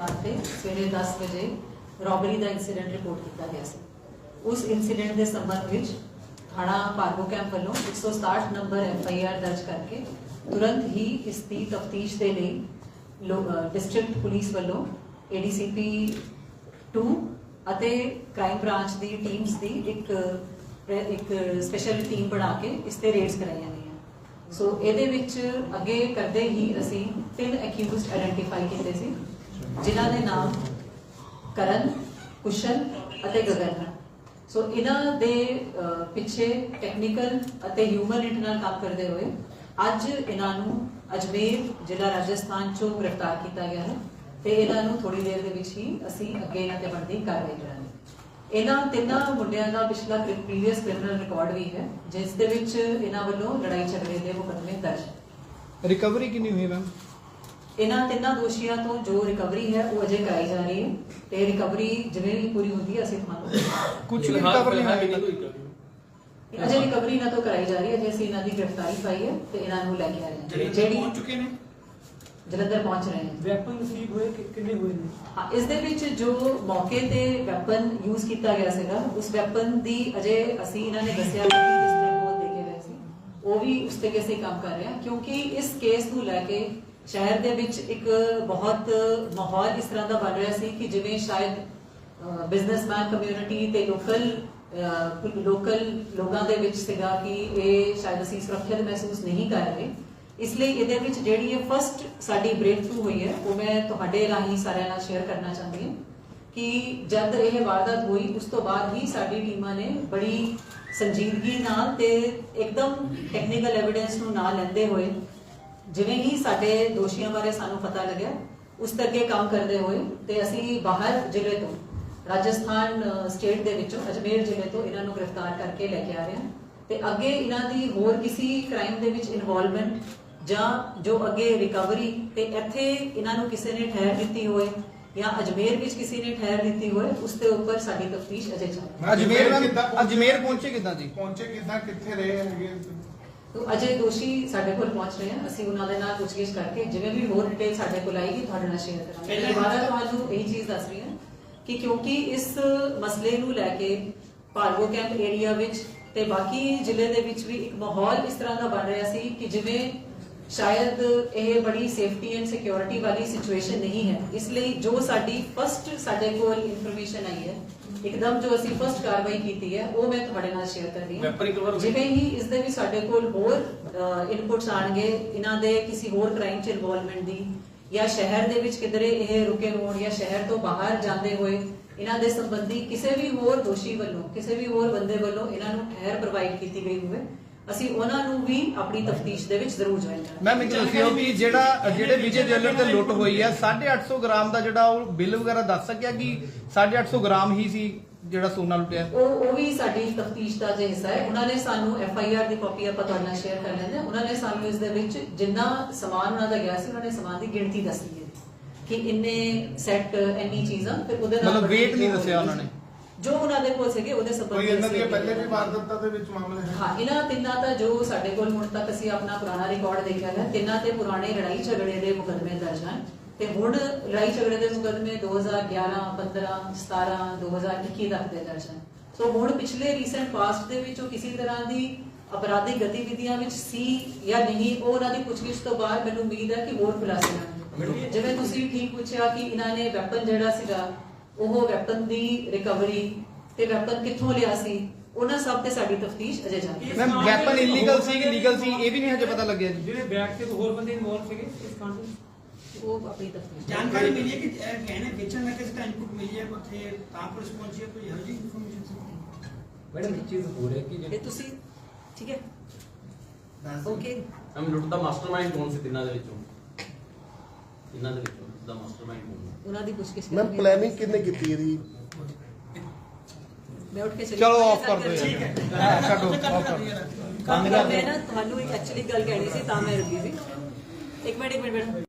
ਤੇ ਸਵੇਰੇ 10 ਵਜੇ ਰੋਬਰੀ ਦਾ ਇਨਸੀਡੈਂਟ ਰਿਪੋਰਟ ਕੀਤਾ ਗਿਆ ਸੀ। ਉਸ ਇਨਸੀਡੈਂਟ ਦੇ ਸੰਬੰਧ ਵਿੱਚ ਥਾਣਾ ਭਾਰਗੋ ਕੈਂਪ ਵੱਲੋਂ 167 ਨੰਬਰ ਐਫ ਆਈ ਆਰ ਦਰਜ ਕਰਕੇ ਤੁਰੰਤ ਹੀ ਇਸ ਦੀ ਤਫਤੀਸ਼ ਦੇ ਲਈ ਡਿਸਟ੍ਰਿਕਟ ਪੁਲਿਸ ਵੱਲੋਂ ਏਡੀਸੀਪੀ 2 ਅਤੇ ਕ੍ਰਾਈਮ ਬ੍ਰਾਂਚ ਦੀ ਟੀਮਸ ਦੀ ਇੱਕ ਇੱਕ ਸਪੈਸ਼ਲ ਟੀਮ ਬਣਾ ਕੇ ਇਸ ਤੇ ਰੇਡਸ ਕਰਾਈਆਂ ਗਈਆਂ। ਸੋ ਇਹਦੇ ਵਿੱਚ ਅੱਗੇ ਕਰਦੇ ਹੀ ਅਸੀਂ ਤਿੰਨ ਅਕਿਊਜ਼ਡ ਆਇਡੈਂਟੀਫਾਈ ਕੀਤੇ ਸੀ। ਜਿਨ੍ਹਾਂ ਦੇ ਨਾਮ ਕਰਨ ਕੁਸ਼ਲ ਅਤੇ ਗਗਨ। ਹਨ ਸੋ ਇਹਨਾਂ ਦੇ ਪਿੱਛੇ ਟੈਕਨੀਕਲ ਅਤੇ ਹਿਊਮਨ ਇੰਟ ਕੰਮ ਕਰਦੇ ਹੋਏ ਅੱਜ ਇਹਨਾਂ ਨੂੰ ਅਜਮੇਰ ਜ਼ਿਲ੍ਹਾ ਰਾਜਸਥਾਨ ਚੋਂ ਗ੍ਰਿਫਤਾਰ ਕੀਤਾ ਗਿਆ ਹੈ ਤੇ ਇਹਨਾਂ ਨੂੰ ਥੋੜੀ ਦੇਰ ਦੇ ਵਿੱਚ ਹੀ ਅਸੀਂ ਅੱਗੇ ਇਹਨਾਂ ਤੇ ਬਣਦੀ ਕਾਰਵਾਈ ਕਰਾਂਗੇ। ਇਹਨਾਂ ਤਿੰਨਾਂ ਮੁੰਡਿਆਂ ਦਾ ਪਿਛਲਾ ਪ੍ਰੀਵੀਅਸ ਕ੍ਰਿਮੀਨਲ ਰਿਕਾਰਡ ਵੀ ਹੈ, ਜਿਸ ਦੇ ਵਿੱਚ ਇਹਨਾਂ ਵੱਲੋਂ ਲੜਾਈ ਝਗੜੇ ਦੇ ਮੁਕੱਦਮੇ ਦਰਜ। ਰਿਕਵਰੀ ਕਿੰਨੀ ਹੋਈ ਮੈਮ ਇਹਨਾਂ ਤਿੰਨਾਂ ਦੋਸ਼ੀਆਂ ਤੋਂ ਜੋ ਰਿਕਵਰੀ ਹੈ ਉਹ ਅਜੇ ਕਰਾਈ ਜਾ ਰਹੀ ਹੈ ਤੇ ਰਿਕਵਰੀ ਜਿਵੇਂ ਵੀ ਪੂਰੀ ਹੁੰਦੀ ਹੈ ਅਸੀਂ ਤੁਹਾਨੂੰ ਕੁਝ ਵੀ ਰਿਕਵਰ ਨਹੀਂ ਹੋਇਆ ਅਜੇ ਰਿਕਵਰੀ ਇਹਨਾਂ ਤੋਂ ਕਰਾਈ ਜਾ ਰਹੀ ਹੈ ਜੇ ਅਸੀਂ ਇਹਨਾਂ ਦੀ ਗ੍ਰਿਫਤਾਰੀ ਪਾਈ ਹੈ ਤੇ ਇਹਨਾਂ ਨੂੰ ਲੈ ਕੇ ਆ ਰਹੇ ਹਾਂ ਜਿਹੜੀ ਪਹੁੰਚ ਚੁੱਕੇ ਨੇ? ਜਲੰਧਰ ਪਹੁੰਚ ਰਹੇ ਹਾਂ ਵੈਪਨ ਰਿਸੀਵ ਹੋਏ ਕਿ ਕਿੰਨੇ ਹੋਏ ਨੇ? ਹਾਂ ਇਸ ਦੇ ਵਿੱਚ ਜੋ ਮੌਕੇ ਤੇ ਵੈਪਨ ਯੂਜ਼ ਕੀਤਾ ਗਿਆ ਸੀਗਾ ਉਸ ਵੈਪਨ ਦੀ ਅਜੇ ਅਸੀਂ ਇਹਨਾਂ ਨੇ ਦੱਸਿਆ ਕਿ ਕਿਸ ਤਰ੍ਹਾਂ ਗਏ ਸੀ। ਉਹ ਵੀ ਉਸ ਤੇ ਅਸੀਂ ਕੰਮ ਕਰ ਰਹੇ ਕਿਉਂਕਿ ਇਸ ਕੇਸ ਨੂੰ ਲੈ ਕੇ ਸ਼ਹਿਰ ਦੇ ਵਿੱਚ ਇੱਕ ਬਹੁਤ ਮਾਹੌਲ ਇਸ ਤਰ੍ਹਾਂ ਦਾ ਬਣ ਰਿਹਾ ਸੀ ਕਿ ਜਿਵੇਂ ਸ਼ਾਇਦ ਬਿਜ਼ਨਸਮੈਨ ਕਮਿਊਨਿਟੀ ਤੇ ਲੋਕਲ ਲੋਕਲ ਲੋਕਾਂ ਦੇ ਵਿੱਚ ਸੀਗਾ ਕਿ ਇਹ ਸ਼ਾਇਦ ਅਸੀਂ ਸੁਰੱਖਿਅਤ ਮਹਿਸੂਸ ਨਹੀਂ ਕਰ ਰਹੇ। ਇਸ ਲਈ ਇਹਦੇ ਵਿੱਚ ਜਿਹੜੀ ਇਹ ਫਸਟ ਸਾਡੀ ਬ੍ਰੇਕ ਥਰੂ ਹੋਈ ਹੈ, ਉਹ ਮੈਂ ਤੁਹਾਡੇ ਰਾਹੀਂ ਸਾਰਿਆਂ ਨਾਲ ਸ਼ੇਅਰ ਕਰਨਾ ਚਾਹੁੰਦੀ ਹਾਂ ਕਿ ਜਦ ਇਹ ਵਾਰਦਾਤ ਹੋਈ, ਉਸ ਤੋਂ ਬਾਅਦ ਹੀ ਸਾਡੀ ਟੀਮਾਂ ਨੇ ਬੜੀ ਸੰਜੀਦਗੀ ਨਾਲ ਤੇ ਇੱਕਦਮ ਟੈਕਨੀਕਲ ਐਵੀਡੈਂਸ ਨੂੰ ਨਾਲ ਲੈਂਦੇ ਹੋਏ ਜਿਵੇਂ ਹੀ ਸਾਡੇ ਦੋਸ਼ੀਆਂ ਬਾਰੇ ਸਾਨੂੰ ਪਤਾ ਲੱਗਿਆ ਉਸ ਤੱਕ ਇਹ ਕੰਮ ਕਰਦੇ ਹੋਏ ਤੇ ਅਸੀਂ ਬਾਹਰ ਜ਼ਿਲ੍ਹੇ ਤੋਂ ਰਾਜਸਥਾਨ ਸਟੇਟ ਦੇ ਵਿੱਚੋਂ ਅਜਮੇਰ ਜ਼ਿਲ੍ਹੇ ਤੋਂ ਇਹਨਾਂ ਨੂੰ ਗ੍ਰਿਫਤਾਰ ਕਰਕੇ ਲੈ ਕੇ ਆ ਰਹੇ ਹਾਂ। ਤੇ ਅੱਗੇ ਇਹਨਾਂ ਦੀ ਹੋਰ ਕਿਸੇ ਕ੍ਰਾਈਮ ਦੇ ਵਿੱਚ ਇਨਵੋਲਵਮੈਂਟ ਜਾਂ ਜੋ ਅੱਗੇ ਰਿਕਵਰੀ ਤੇ ਇੱਥੇ ਇਹਨਾਂ ਨੂੰ ਕਿਸੇ ਨੇ ਠਹਿਰ ਦਿੱਤੀ ਹੋਏ ਜਾਂ ਅਜਮੇਰ ਵਿੱਚ ਕਿਸੇ ਨੇ ਠਹਿਰ ਦਿੱਤੀ ਹੋਏ ਉਸ ਦੇ ਉੱਪਰ ਸਾਡੀ ਤਫਤੀਸ਼ ਅਜੇ ਚੱਲ ਰਹੀ ਹੈ। ਅਜਮੇਰ? ਅਜਮੇਰ ਪਹੁੰਚੇ ਕਿੱਦਾਂ ਜੀ? ਪਹੁੰਚੇ ਕਿੱਦਾਂ ਕਿੱਥੇ ਰਹੇ ਹੈਗੇ? ਤੋ ਅਜੇ ਦੋਸ਼ੀ ਸਾਡੇ ਕੋਲ ਪਹੁੰਚ ਰਹੇ ਹਨ। ਅਸੀਂ ਉਹਨਾਂ ਦੇ ਨਾਲ ਪੁੱਛਗਿੱਛ ਕਰਕੇ ਜਿਵੇਂ ਵੀ ਹੋਰ ਡਿਟੇਲ ਸਾਡੇ ਕੋਲ ਆਏਗੀ ਤੁਹਾਡੇ ਨਾਲ ਸ਼ੇਅਰ ਕਰਾਂਗੇ। ਦੁਬਾਰਾ ਤੁਹਾਨੂੰ ਇਹ ਚੀਜ਼ ਦੱਸ ਰਹੀ ਹਾਂ ਕਿ ਕਿਉਂਕਿ ਇਸ ਮਸਲੇ ਨੂੰ ਲੈ ਕੇ ਭਾਰਗੋ ਕੈਂਪ ਏਰੀਆ ਵਿੱਚ ਤੇ ਬਾਕੀ ਜ਼ਿਲ੍ਹੇ ਦੇ ਵਿੱਚ ਵੀ ਇੱਕ ਮਾਹੌਲ ਇਸ ਤਰ੍ਹਾਂ ਦਾ ਬਣ ਰਿਹਾ ਸੀ ਕਿ ਜਿਵੇਂ ਸ਼ਾਇਦ ਇਹ ਬੜੀ ਸੇਫਟੀ ਐਂਡ ਸਿਕਿਉਰਿਟੀ ਵਾਲੀ ਸਿਚੁਏਸ਼ਨ ਨਹੀਂ ਹੈ। ਇਸ ਲਈ ਜੋ ਸਾਡੀ ਫਸਟ ਸਾਡੇ ਕੋਲ ਇਨਫੋਰਮੇਸ਼ਨ ਆਈ ਹੈ ਇੱਕਦਮ ਜੋ ਅਸੀਂ ਫਸਟ ਕਾਰਵਾਈ ਕੀਤੀ ਹੈ ਉਹ ਮੈਂ ਤੁਹਾਡੇ ਨਾਲ ਸ਼ੇਅਰ ਕਰ ਰਹੀ ਹਾਂ? ਜਿਵੇਂ ਹੀ ਇਸ ਦੇ ਵਿੱਚ ਸਾਡੇ ਕੋਲ ਹੋਰ ਇਨਪੁਟਸ ਆਣਗੇ ਇਹਨਾਂ ਦੇ ਕਿਸੇ ਹੋਰ ਕ੍ਰਾਈਮ 'ਚ ਇਨਵੋਲਵਮੈਂਟ ਦੀ ਜਾਂ ਸ਼ਹਿਰ ਦੇ ਵਿੱਚ ਕਿਧਰੇ ਇਹ ਰੁਕੇ ਹੋਣ ਜਾਂ ਸ਼ਹਿਰ ਤੋਂ ਬਾਹਰ ਜਾਂਦੇ ਹੋਏ ਇਹਨਾਂ ਦੇ ਸੰਬੰਧੀ ਕਿਸੇ ਵੀ ਹੋਰ ਦੋਸ਼ੀ ਵੱਲੋਂ ਕਿਸੇ ਵੀ ਹੋਰ ਬੰਦੇ ਵੱਲੋਂ ਇਹਨਾਂ ਨੂੰ ਠਹਿਰ ਪ੍ਰੋਵਾਈਡ ਕੀਤੀ ਗਈ ਹੋਵੇ ਅਸੀਂ ਉਹਨਾਂ ਨੂੰ ਵੀ ਆਪਣੀ ਤਫਤੀਸ਼ ਦੇ ਵਿੱਚ ਜ਼ਰੂਰ ਜੁਆਇਨ ਕਰਾਂਗੇ। ਮੈਮ ਇੱਕ ਦੱਸਿਓ ਕਿ ਜਿਹੜਾ ਜਿਹੜੇ ਵਿਜੇ ਜਵੈਲਰ ਤੇ ਲੁੱਟ ਹੋਈ ਹੈ 850 ਗ੍ਰਾਮ ਦਾ ਜਿਹੜਾ ਉਹ ਬਿੱਲ ਵਗੈਰਾ ਦੱਸ ਸਕਿਆ ਕਿ 850 ਗ੍ਰਾਮ ਹੀ ਸੀ ਜਿਹੜਾ ਸੋਨਾ ਲੁੱਟਿਆ? ਉਹ ਉਹ ਵੀ ਸਾਡੀ ਤਫਤੀਸ਼ ਦਾ ਜੇ ਹਿੱਸਾ ਹੈ। ਉਹਨਾਂ ਨੇ ਸਾਨੂੰ ਐਫ ਆਈ ਆਰ ਦੀ ਕਾਪੀ ਆਪਾਂ ਤੁਹਾਡੇ ਨਾਲ ਸ਼ੇਅਰ ਕਰ ਲੈਂਦੇ ਹਾਂ। ਉਹਨਾਂ ਨੇ ਸਾਨੂੰ ਇਸ ਦੇ ਵਿੱਚ ਜਿੰਨਾ ਸਮਾਨ ਉਹਨਾਂ ਦਾ ਗਿਆ ਸੀ ਉਹਨਾਂ ਨੇ ਸਮਾਨ ਦੀ ਗਿਣਤੀ ਦੱਸੀ ਹੈ ਕਿ ਇੰਨੇ ਸੈੱਟ ਇੰਨੀ ਚੀਜ਼ਾਂ ਫਿਰ ਉਹਦੇ ਨਾਲ ਮਤਲਬ weight ਨਹੀਂ ਦੱਸਿਆ ਉਹਨਾਂ ਨੇ। ਜੋ ਉਹਨਾਂ ਦੇ ਕੋਲ ਸੀਗੇ ਉਹਦੇ ਸੰਬੰਧ ਕੋਈ ਇਹਨਾਂ ਦੀਆਂ ਪਹਿਲੇ ਵੀ ਵਾਰਦਾਤਾਂ ਦੇ ਵਿੱਚ ਮਾਮਲੇ ਹੈ? ਹਾਂ ਇਹਨਾਂ ਤਿੰਨਾਂ ਦਾ ਜੋ ਸਾਡੇ ਕੋਲ ਹੁਣ ਤੱਕ ਅਸੀਂ ਆਪਣਾ ਪੁਰਾਣਾ ਰਿਕਾਰਡ ਦੇਖਿਆ ਹੈ ਤਿੰਨਾਂ ਤੇ ਪੁਰਾਣੇ ਲੜਾਈ ਝਗੜੇ ਦੇ ਮੁਕੱਦਮੇ ਦਰਜ ਹਨ। ਤੇ ਹੁਣ ਲੜਾਈ ਝਗੜੇ ਦੇ ਮੁਕੱਦਮੇ 2011 15 17 2021 ਤੱਕ ਦੇ ਦਰਜ ਹਨ। ਸੋ ਹੁਣ ਪਿਛਲੇ ਰੀਸੈਂਟ ਪਾਸਟ ਦੇ ਵਿੱਚ ਉਹ ਕਿਸੇ ਤਰ੍ਹਾਂ ਦੀ ਅਪਰਾਧਿਕ ਗਤੀਵਿਧੀਆਂ ਵਿੱਚ ਸੀ ਜਾਂ ਨਹੀਂ ਉਹ ਉਹਨਾਂ ਦੀ ਪੁੱਛਗਿੱਛ ਤੋਂ ਬਾਅਦ ਮੈਨੂੰ ਉਮੀਦ ਹੈ ਕਿ ਹੋਰ ਖੁਲਾਸੇ ਹੋਣਗੇ। ਜਿਵੇਂ ਤੁਸੀਂ ਠੀਕ ਪੁੱਛਿਆ ਕਿ ਇਹਨਾਂ ਨੇ ਵੈਪਨ ਜਿਹੜਾ ਸੀਗਾ ਉਹ ਵੈਪਨ ਦੀ ਰਿਕਵਰੀ ਤੇ ਵੈਪਨ ਕਿੱਥੋਂ ਲਿਆ ਸੀ ਉਹਨਾਂ ਸਭ ਤੇ ਸਾਡੀ ਤਫਤੀਸ਼ ਅਜੇ ਜਾਰੀ ਹੈ। ਮੈਮ ਵੈਪਨ ਇਲੀਗਲ ਸੀ ਕਿ ਲੀਗਲ ਸੀ ਇਹ ਵੀ ਨਹੀਂ ਹਜੇ ਪਤਾ ਲੱਗਿਆ ਜੀ। ਜਿਹੜੇ ਬੈਗ ਤੇ ਹੋਰ ਬੰਦੇ ਇਨਵੋਲਵ ਸੀਗੇ ਇਸ ਕਾਂਡ ਵਿੱਚ ਉਹ ਆਪਣੀ ਤਫਤੀਸ਼ ਜਾਣਕਾਰੀ ਮਿਲੀ ਹੈ ਕਿ ਇਹ ਗਹਿਣੇ ਵੇਚਣ ਦਾ ਕਿਸ ਦਾ ਇਨਪੁਟ ਮਿਲੀ ਹੈ ਉੱਥੇ ਤਾਂ ਪੁਲਿਸ ਪਹੁੰਚੀ ਹੈ ਕੋਈ ਇਹੋ ਜਿਹੀ ਇਨਫੋਰਮੇਸ਼ਨ ਸੀ? ਮੈਡਮ ਇੱਕ ਚੀਜ਼ ਹੋਰ ਹੈ ਕਿ ਇਹ ਜਿਹੜੇ ਤੁਸੀਂ ਠੀਕ ਹੈ? ਦੱਸ ਦਿਓ। ਓਕੇ ਹਮ ਲੁੱਟ ਦਾ ਮਾਸਟਰਮਾਈਂਡ ਕੌਣ ਸੀ ਤਿੰਨਾਂ ਦੇ ਵਿੱਚੋਂ? ਤਿੰਨਾਂ ਦੇ ਵਿੱਚੋਂ। ਦਾ ਮਾਸਟਰਮਾਈਂਡ? ਉਹਨਾਂ ਦੀ ਮੈਮ ਕਰਾਂਗੇ। ਪਲੈਨਿੰਗ ਕਿੰਨੇ ਕੀਤੀ ਇਹਦੀ ਮੈਂ ਉੱਠ ਕੇ ਚਲੀ ਚਲੋ। ਆਫ ਕਰ ਦਿਓ ਠੀਕ ਹੈ। ਹਾਂ, ਛੱਡੋ ਆਫ ਕਰ ਦਿਓ। ਮੈਂ ਨਾ ਤੁਹਾਨੂੰ ਇੱਕ ਐਕਚੁਅਲੀ ਗੱਲ ਕਹਿਣੀ ਸੀ ਤਾਂ ਮੈਂ ਰੁਕੀ ਸੀ। ਇੱਕ ਮਿੰਟ ਇੱਕ ਮਿੰਟ।